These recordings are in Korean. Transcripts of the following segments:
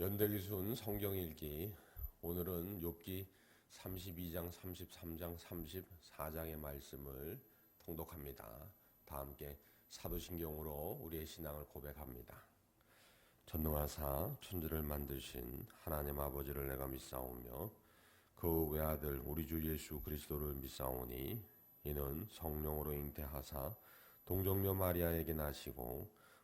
연대기순 성경일기 오늘은 욥기 32장, 33장, 34장의 말씀을 통독합니다. 다 함께 사도신경으로 우리의 신앙을 고백합니다. 전능하사 천지를 만드신 하나님 아버지를 내가 믿사오며 그 외아들 우리 주 예수 그리스도를 믿사오니 이는 성령으로 잉태하사 동정녀 마리아에게 나시고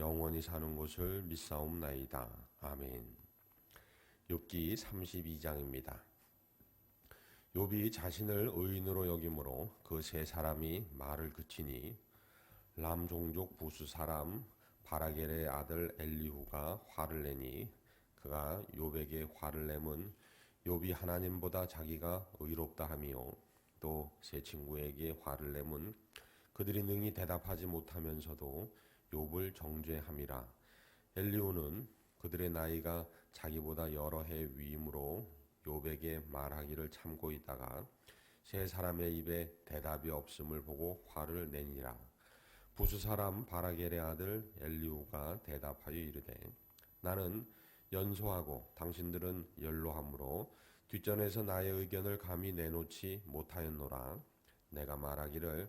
영원히 사는 곳을 믿사옵나이다. 아멘. 욥기 32장입니다. 욥이 자신을 의인으로 여김으로 그 세 사람이 말을 그치니 람 종족 부수 사람 바라겔의 아들 엘리후가 화를 내니 그가 욥에게 화를 내면 욥이 하나님보다 자기가 의롭다 하며 또 세 친구에게 화를 내면 그들이 능히 대답하지 못하면서도 욥을 정죄함이라. 엘리후는 그들의 나이가 자기보다 여러 해 위임으로 욥에게 말하기를 참고 있다가 세 사람의 입에 대답이 없음을 보고 화를 내니라. 부수 사람 바라겔의 아들 엘리후가 대답하여 이르되 나는 연소하고 당신들은 연로함으로 뒷전에서 나의 의견을 감히 내놓지 못하였노라. 내가 말하기를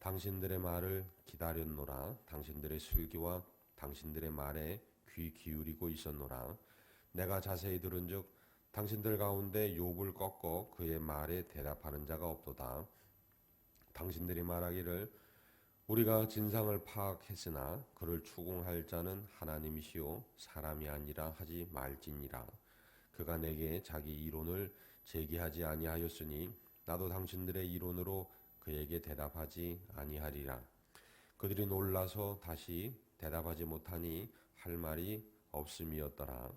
당신들의 말을 기다렸노라. 당신들의 슬기와 당신들의 말에 귀 기울이고 있었노라. 내가 자세히 들은즉 당신들 가운데 욥을 꺾어 그의 말에 대답하는 자가 없도다. 당신들이 말하기를 우리가 진상을 파악했으나 그를 추궁할 자는 하나님이시요 사람이 아니라 하지 말지니라. 그가 내게 자기 이론을 제기하지 아니하였으니 나도 당신들의 이론으로 그에게 대답하지 아니하리라. 그들이 놀라서 다시 대답하지 못하니 할 말이 없음이었더라.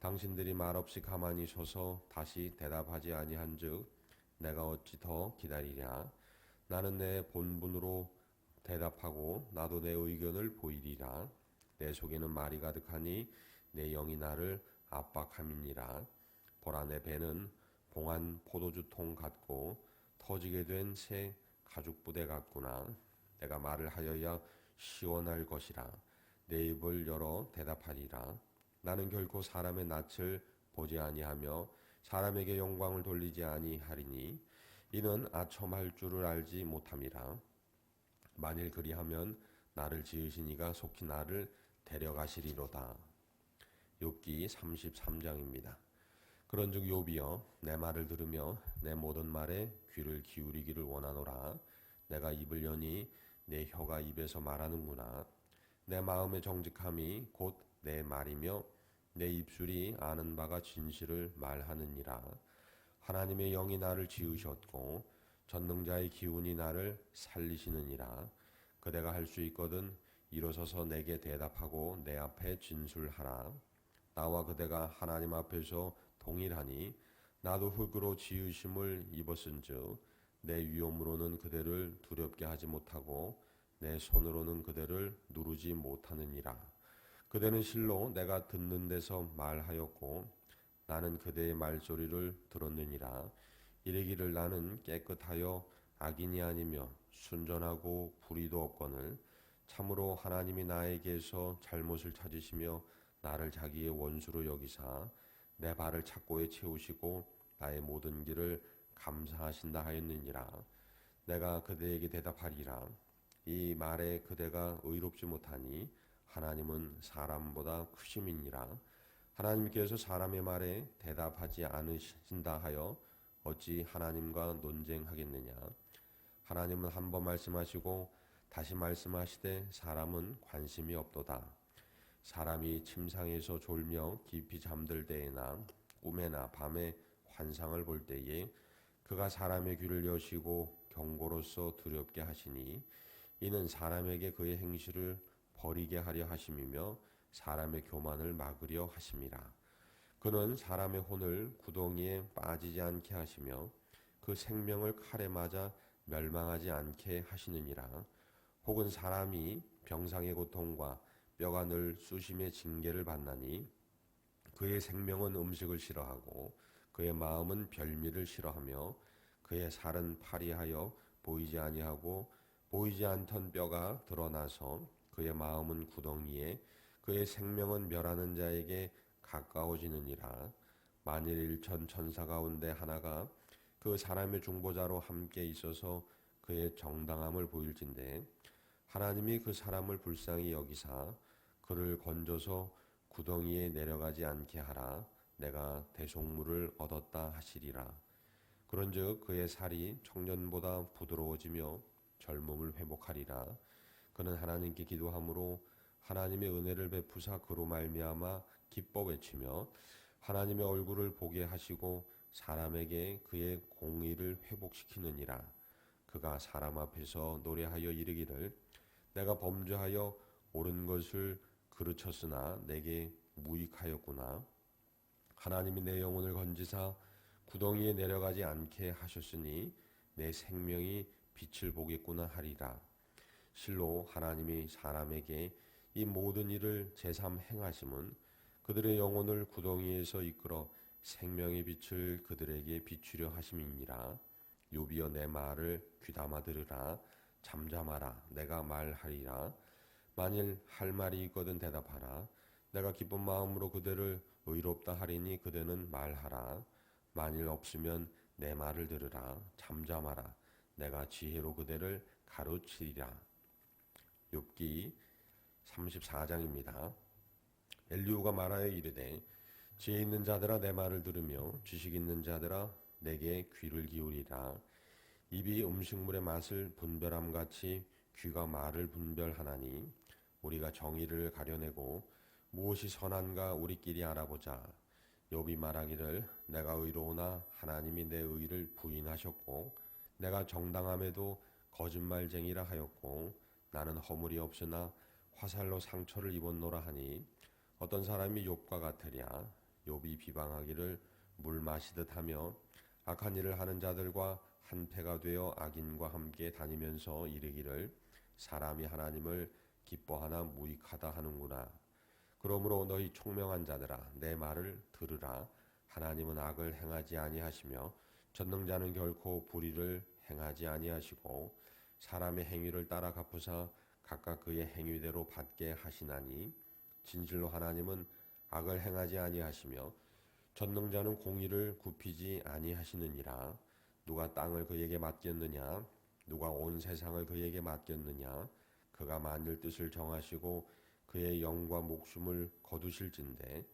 당신들이 말없이 가만히 서서 다시 대답하지 아니한즉 내가 어찌 더 기다리랴. 나는 내 본분으로 대답하고 나도 내 의견을 보이리라. 내 속에는 말이 가득하니 내 영이 나를 압박함이니라. 보라 내 배는 봉한 포도주통 같고 터지게 된 새 가죽 부대 같구나. 내가 말을 하여야 시원할 것이라. 내 입을 열어 대답하리라. 나는 결코 사람의 낯을 보지 아니하며 사람에게 영광을 돌리지 아니하리니 이는 아첨할 줄을 알지 못함이라. 만일 그리하면 나를 지으신 이가 속히 나를 데려가시리로다. 욥기 33장입니다. 그런즉 욥이여 내 말을 들으며 내 모든 말에 귀를 기울이기를 원하노라. 내가 입을 여니 내 혀가 입에서 말하는구나. 내 마음의 정직함이 곧 내 말이며 내 입술이 아는 바가 진실을 말하느니라. 하나님의 영이 나를 지으셨고 전능자의 기운이 나를 살리시느니라. 그대가 할 수 있거든 일어서서 내게 대답하고 내 앞에 진술하라. 나와 그대가 하나님 앞에서 동일하니 나도 흙으로 지으심을 입었은즉 내 위엄으로는 그대를 두렵게 하지 못하고 내 손으로는 그대를 누르지 못하느니라. 그대는 실로 내가 듣는 데서 말하였고 나는 그대의 말소리를 들었느니라. 이르기를 나는 깨끗하여 악인이 아니며 순전하고 불의도 없거늘 참으로 하나님이 나에게서 잘못을 찾으시며 나를 자기의 원수로 여기사 내 발을 착고에 채우시고 나의 모든 길을 감사하신다 하였느니라. 내가 그대에게 대답하리라. 이 말에 그대가 의롭지 못하니 하나님은 사람보다 크심이니라. 하나님께서 사람의 말에 대답하지 않으신다 하여 어찌 하나님과 논쟁하겠느냐 하나님은 한 번 말씀하시고 다시 말씀하시되 사람은 관심이 없도다 사람이 침상에서 졸며 깊이 잠들 때에나 꿈에나 밤에 환상을 볼 때에 그가 사람의 귀를 여시고 경고로서 두렵게 하시니 이는 사람에게 그의 행실을 버리게 하려 하심이며 사람의 교만을 막으려 하심이라. 그는 사람의 혼을 구덩이에 빠지지 않게 하시며 그 생명을 칼에 맞아 멸망하지 않게 하시느니라. 혹은 사람이 병상의 고통과 뼈가 늘 수심의 징계를 받나니 그의 생명은 음식을 싫어하고 그의 마음은 별미를 싫어하며 그의 살은 파리하여 보이지 아니하고 보이지 않던 뼈가 드러나서 그의 마음은 구덩이에 그의 생명은 멸하는 자에게 가까워지느니라. 만일 일천 천사 가운데 하나가 그 사람의 중보자로 함께 있어서 그의 정당함을 보일진데 하나님이 그 사람을 불쌍히 여기사 그를 건져서 구덩이에 내려가지 않게 하라. 내가 대속물을 얻었다 하시리라. 그런즉 그의 살이 청년보다 부드러워지며 젊음을 회복하리라. 그는 하나님께 기도함으로 하나님의 은혜를 베푸사 그로 말미암아 기뻐 외치며 하나님의 얼굴을 보게 하시고 사람에게 그의 공의를 회복시키느니라. 그가 사람 앞에서 노래하여 이르기를 내가 범죄하여 옳은 것을 그르쳤으나 내게 무익하였구나 하나님이 내 영혼을 건지사 구덩이에 내려가지 않게 하셨으니 내 생명이 빛을 보겠구나 하리라 실로 하나님이 사람에게 이 모든 일을 제삼 행하심은 그들의 영혼을 구덩이에서 이끌어 생명의 빛을 그들에게 비추려 하심이니라. 요비여 내 말을 귀담아 들으라. 잠잠하라. 내가 말하리라. 만일 할 말이 있거든 대답하라. 내가 기쁜 마음으로 그대를 의롭다 하리니 그대는 말하라. 만일 없으면 내 말을 들으라. 잠잠하라. 내가 지혜로 그대를 가르치리라. 욥기 34장입니다. 엘리후가 말하여 이르되 지혜 있는 자들아 내 말을 들으며 지식 있는 자들아 내게 귀를 기울이라 입이 음식물의 맛을 분별함 같이 귀가 말을 분별하나니 우리가 정의를 가려내고 무엇이 선한가 우리끼리 알아보자. 욥이 말하기를 내가 의로우나 하나님이 내 의를 부인하셨고 내가 정당함에도 거짓말쟁이라 하였고 나는 허물이 없으나 화살로 상처를 입었노라 하니 어떤 사람이 욥과 같으랴. 욥이 비방하기를 물 마시듯 하며 악한 일을 하는 자들과 한패가 되어 악인과 함께 다니면서 이르기를 사람이 하나님을 기뻐하나 무익하다 하는구나. 그러므로 너희 총명한 자들아 내 말을 들으라. 하나님은 악을 행하지 아니하시며 전능자는 결코 불의를 행하지 아니하시고 사람의 행위를 따라 갚으사 각각 그의 행위대로 받게 하시나니 진실로 하나님은 악을 행하지 아니하시며 전능자는 공의를 굽히지 아니하시느니라 누가 땅을 그에게 맡겼느냐 누가 온 세상을 그에게 맡겼느냐 그가 만일 뜻을 정하시고 그의 영과 목숨을 거두실진데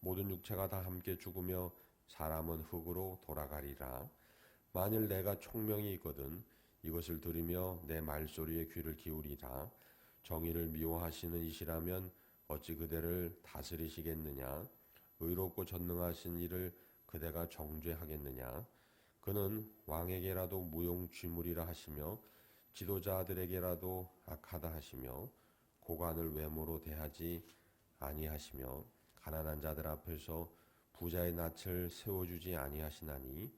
모든 육체가 다 함께 죽으며 사람은 흙으로 돌아가리라. 만일 내가 총명이 있거든 이것을 들으며 내 말소리에 귀를 기울이라. 정의를 미워하시는 이시라면 어찌 그대를 다스리시겠느냐? 의롭고 전능하신 이를 그대가 정죄하겠느냐? 그는 왕에게라도 무용취물이라 하시며 지도자들에게라도 악하다 하시며 고관을 외모로 대하지 아니하시며 가난한 자들 앞에서 부자의 낯을 세워주지 아니하시나니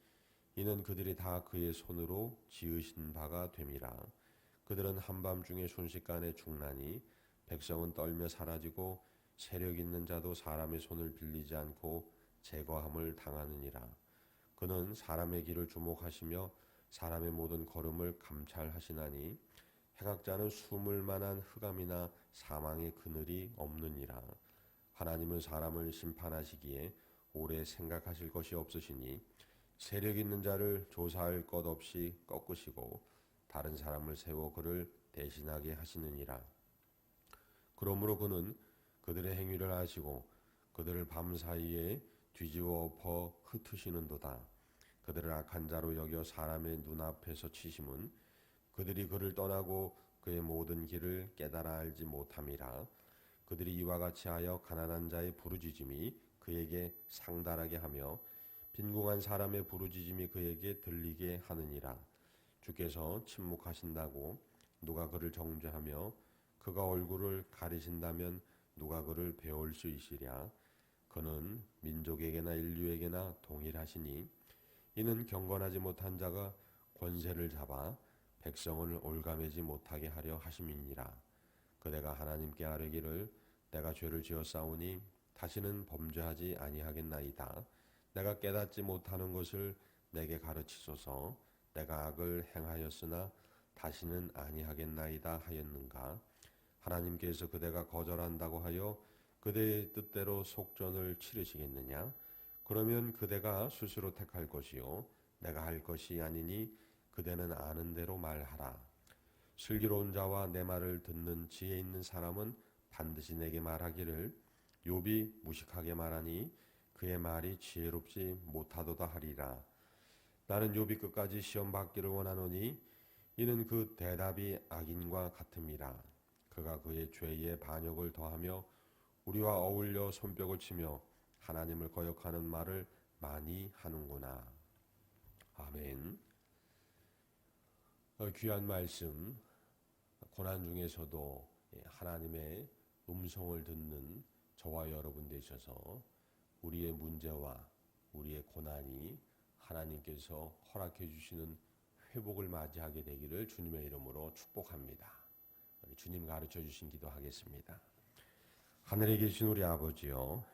이는 그들이 다 그의 손으로 지으신 바가 됨이라 그들은 한밤중에 순식간에 죽나니 백성은 떨며 사라지고 세력 있는 자도 사람의 손을 빌리지 않고 제거함을 당하느니라. 그는 사람의 길을 주목하시며 사람의 모든 걸음을 감찰하시나니 행악자는 숨을 만한 흑암이나 사망의 그늘이 없느니라. 하나님은 사람을 심판하시기에 오래 생각하실 것이 없으시니 세력 있는 자를 조사할 것 없이 꺾으시고 다른 사람을 세워 그를 대신하게 하시느니라. 그러므로 그는 그들의 행위를 아시고 그들을 밤 사이에 뒤집어 엎어 흩으시는도다. 그들을 악한 자로 여겨 사람의 눈앞에서 치심은 그들이 그를 떠나고 그의 모든 길을 깨달아 알지 못함이라. 그들이 이와 같이 하여 가난한 자의 부르짖음이 그에게 상달하게 하며 빈궁한 사람의 부르짖음이 그에게 들리게 하느니라. 주께서 침묵하신다고 누가 그를 정죄하며 그가 얼굴을 가리신다면 누가 그를 배울 수 있으랴? 그는 민족에게나 인류에게나 동일하시니 이는 경건하지 못한 자가 권세를 잡아 백성을 올가매지 못하게 하려 하심이니라. 그대가 하나님께 아뢰기를 내가 죄를 지었사오니 다시는 범죄하지 아니하겠나이다. 내가 깨닫지 못하는 것을 내게 가르치소서. 내가 악을 행하였으나 다시는 아니하겠나이다 하였는가? 하나님께서 그대가 거절한다고 하여 그대의 뜻대로 속전을 치르시겠느냐? 그러면 그대가 스스로 택할 것이요 내가 할 것이 아니니 그대는 아는 대로 말하라. 슬기로운 자와 내 말을 듣는 지혜 있는 사람은 반드시 내게 말하기를 욥이 무식하게 말하니 그의 말이 지혜롭지 못하도다 하리라. 나는 욥이 끝까지 시험 받기를 원하노니 이는 그 대답이 악인과 같음이라. 그가 그의 죄의 반역을 더하며 우리와 어울려 손뼉을 치며 하나님을 거역하는 말을 많이 하는구나. 아멘. 어, 귀한 말씀, 고난 중에서도 예, 하나님의 음성을 듣는 저와 여러분 되셔서 우리의 문제와 우리의 고난이 하나님께서 허락해 주시는 회복을 맞이하게 되기를 주님의 이름으로 축복합니다. 주님 가르쳐 주신 기도하겠습니다. 하늘에 계신 우리 아버지여